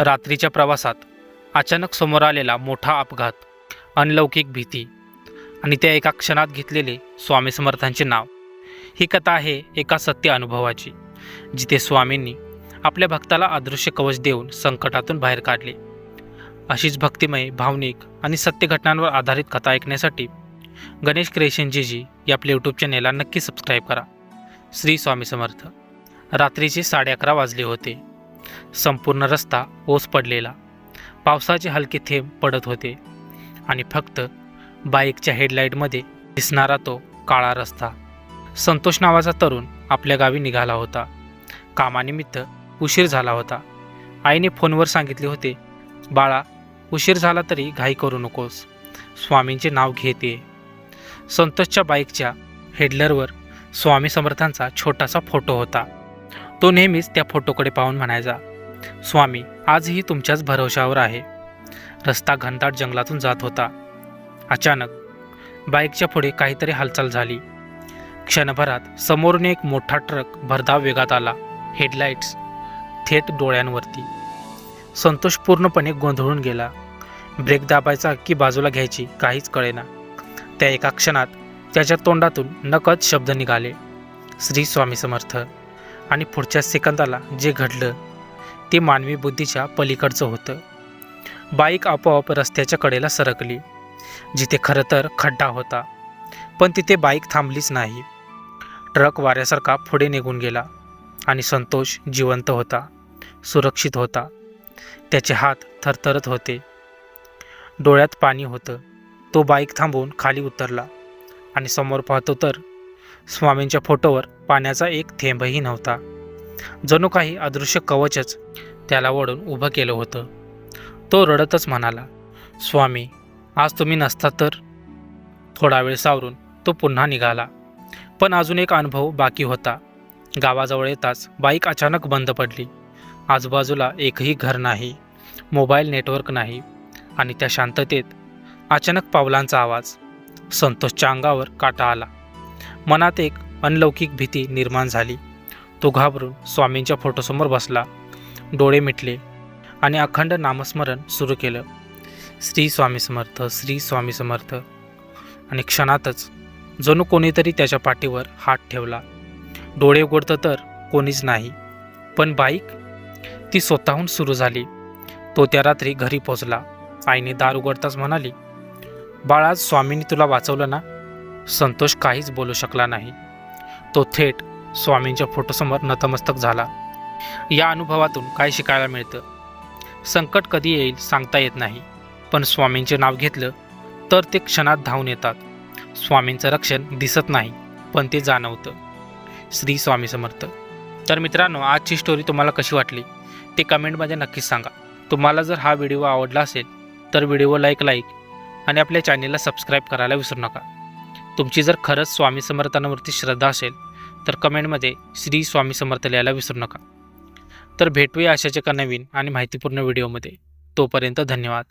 रात्रीच्या प्रवासात अचानक समोर आलेला मोठा अपघात अनलौकिक भीती आणि त्या एका क्षणात घेतलेले स्वामी समर्थांचे नाव. ही कथा आहे एका सत्य अनुभवाची जिथे स्वामींनी आपल्या भक्ताला अदृश्य कवच देऊन संकटातून बाहेर काढले. अशीच भक्तिमय भावनिक आणि सत्य घटनांवर आधारित कथा ऐकण्यासाठी गणेश क्रिएशन या आपल्या यूट्यूब चॅनेलला नक्की सबस्क्राईब करा. श्री स्वामी समर्थ. रात्रीचे साडे अकरा वाजले होते. संपूर्ण रस्ता ओस पडलेला. पावसाचे हलके थेंब पडत होते आणि फक्त बाईकच्या हेडलाईटमध्ये दिसणारा तो काळा रस्ता. संतोष नावाचा तरुण आपल्या गावी निघाला होता. कामानिमित्त उशीर झाला होता. आईने फोनवर सांगितले होते बाळा उशीर झाला तरी घाई करू नकोस. स्वामींचे नाव घेते. संतोषच्या बाईकच्या हेडलरवर स्वामी समर्थांचा छोटासा फोटो होता. तो नेहमीच त्या फोटोकडे पाहून म्हणायचा स्वामी आजही तुमच्याच भरवशावर आहे. रस्ता घनदाट जंगलातून जात होता. अचानक बाईकच्या पुढे काहीतरी हालचाल झाली. क्षणभरात समोरून एक मोठा ट्रक भरधाव वेगात आला. हेडलाईट्स थेट डोळ्यांवरती. संतोष पूर्णपणे गोंधळून गेला. ब्रेक दाबायचा की बाजूला घ्यायची काहीच कळेना. त्या एका क्षणात त्याच्या तोंडातून नकद शब्द निघाले. श्री स्वामी समर्थ. आणि पुढच्या सेकंदाला जे घडलं ते मानवी बुद्धीच्या पलीकडचं होतं. बाईक आपोआप रस्त्याच्या कडेला सरकली जिथे खरं तर खड्डा होता पण तिथे बाईक थांबलीच नाही. ट्रक वाऱ्यासारखा पुढे निघून गेला आणि संतोष जिवंत होता सुरक्षित होता. त्याचे हात थरथरत होते. डोळ्यात पाणी होतं. तो बाईक थांबवून खाली उतरला आणि समोर पाहतो तर स्वामींच्या फोटोवर पाण्याचा एक थेंबही नव्हता. जणू काही अदृश्य कवचच त्याला ओढून उभं केलं होतं. तो रडतच म्हणाला स्वामी आज तुम्ही नसता तर? थोडा वेळ सावरून तो पुन्हा निघाला. पण अजून एक अनुभव बाकी होता. गावाजवळ येताच बाईक अचानक बंद पडली. आजूबाजूला एकही घर नाही मोबाईल नेटवर्क नाही आणि त्या शांततेत अचानक पावलांचा आवाज संतोषच्या अंगावर काटा आला. मनात एक अनलौकिक भीती निर्माण झाली. तो घाबरून स्वामींच्या फोटोसमोर बसला. डोळे मिटले आणि अखंड नामस्मरण सुरू केलं. श्री स्वामी समर्थ श्री स्वामी समर्थ. आणि क्षणातच जणू कोणीतरी त्याच्या पाठीवर हात ठेवला. डोळे उघडतं तर कोणीच नाही. पण बाईक? ती स्वतःहून सुरू झाली. तो त्या रात्री घरी पोचला आईने दार उघडताच म्हणाली बाळा स्वामींनी तुला वाचवलं ना? संतोष काहीच बोलू शकला नाही. तो थेट स्वामींच्या फोटोसमोर नतमस्तक झाला. या अनुभवातून काय शिकायला मिळतं? संकट कधी येईल सांगता येत नाही. पण स्वामींचे नाव घेतलं तर ते क्षणात धावून येतात. स्वामींचं रक्षण दिसत नाही पण ते जाणवतं. श्री स्वामी समर्थ. तर मित्रांनो आजची स्टोरी तुम्हाला कशी वाटली? ते कमेंटमध्ये नक्कीच सांगा. तुम्हाला जर हा व्हिडिओ आवडला असेल तर व्हिडिओ लाईक लाईक आणि आपल्या चॅनेलला सबस्क्राईब करायला विसरू नका. तुमची जर खरंच स्वामी समर्थांवरती श्रद्धा असेल तर कमेंटमध्ये श्री स्वामी समर्थ लिहायला विसरू नका. तर भेटूया अशाच एका नवीन आणि माहितीपूर्ण व्हिडिओमध्ये. तोपर्यंत धन्यवाद.